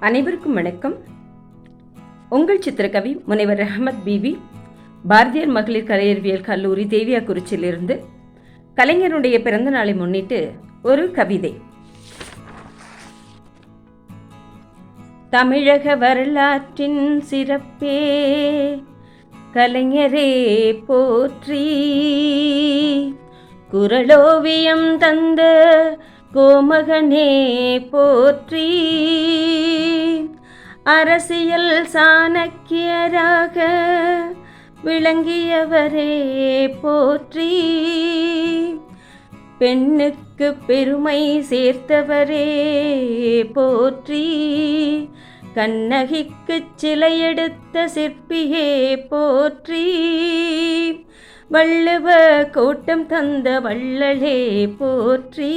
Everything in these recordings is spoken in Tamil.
அனைவருக்கும் வணக்கம். உங்கள் சித்திரகவி முனைவர் அஹமத் பிபி பாரதியார் மகளிர் கலையறிவியல் கல்லூரி தேவியாக்குறிச்சியிலிருந்து கலைஞருடைய பிறந்த நாளை முன்னிட்டு ஒரு கவிதை. தமிழக வரலாற்றின் சிறப்பே கலைஞரே போற்றி குரலோவியம் தந்த கோமகனே போற்றி. அரசியல் சாணக்கியராக விளங்கியவரே போற்றி. பெண்ணுக்கு பெருமை சேர்த்தவரே போற்றி. கண்ணகிக்கு சிலையெடுத்த சிற்பியே போற்றி. வள்ளுவ கோட்டம் தந்த வள்ளலே போற்றி.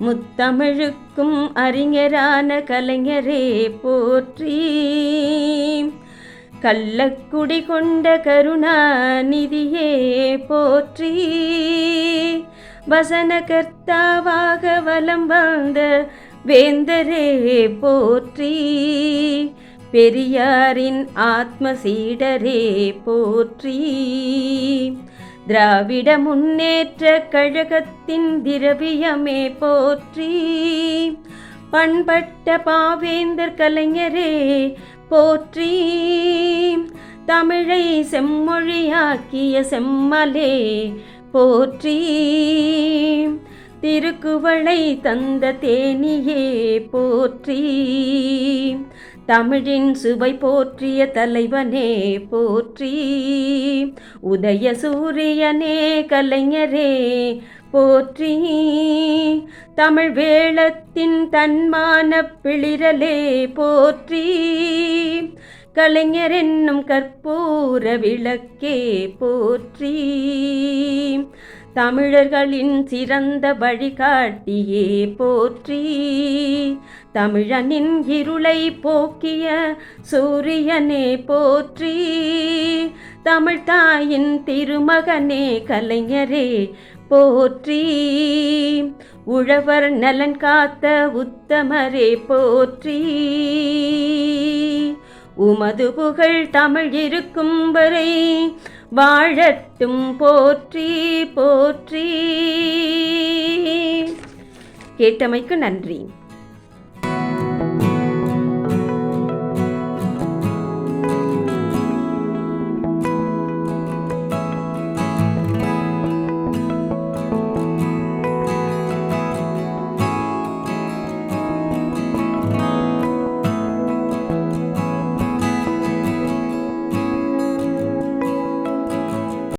முத்தமிழுக்கும் அறிஞரான கலைஞரே போற்றி. கள்ளக்குடி கொண்ட கருணாநிதியே போற்றி. வசனகர்த்தாவாக வலம் வந்த வேந்தரே போற்றி. பெரியாரின் ஆத்ம சீடரே போற்றி. திராவிட முன்னேற்ற கழகத்தின் திரவியமே போற்றி. பண்பட்ட பாவேந்தர் கலைஞரே போற்றி. தமிழை செம்மொழியாக்கிய செம்மலே போற்றி. திருக்குவளை தந்த தேனியே போற்றி. தமிழின் சுவை போற்றிய தலைவனே போற்றி. உதய சூரியனே கலைஞரே போற்றி. தமிழ் வேளத்தின் தன்மான பிளிரலே போற்றி. கலைஞர் என்னும் கற்பூர விளக்கே போற்றி. தமிழர்களின் சிறந்த வழிகாட்டியே போற்றி. தமிழனின் இருளை போக்கிய சூரியனே போற்றி. தமிழ்தாயின் திருமகனே கலைஞரே போற்றி. உழவர் நலன் காத்த உத்தமரே போற்றி. உமது புகழ் தமிழ் இருக்கும் வரை வாழட்டும் போற்றி போற்றி. கேட்டமைக்கு நன்றி.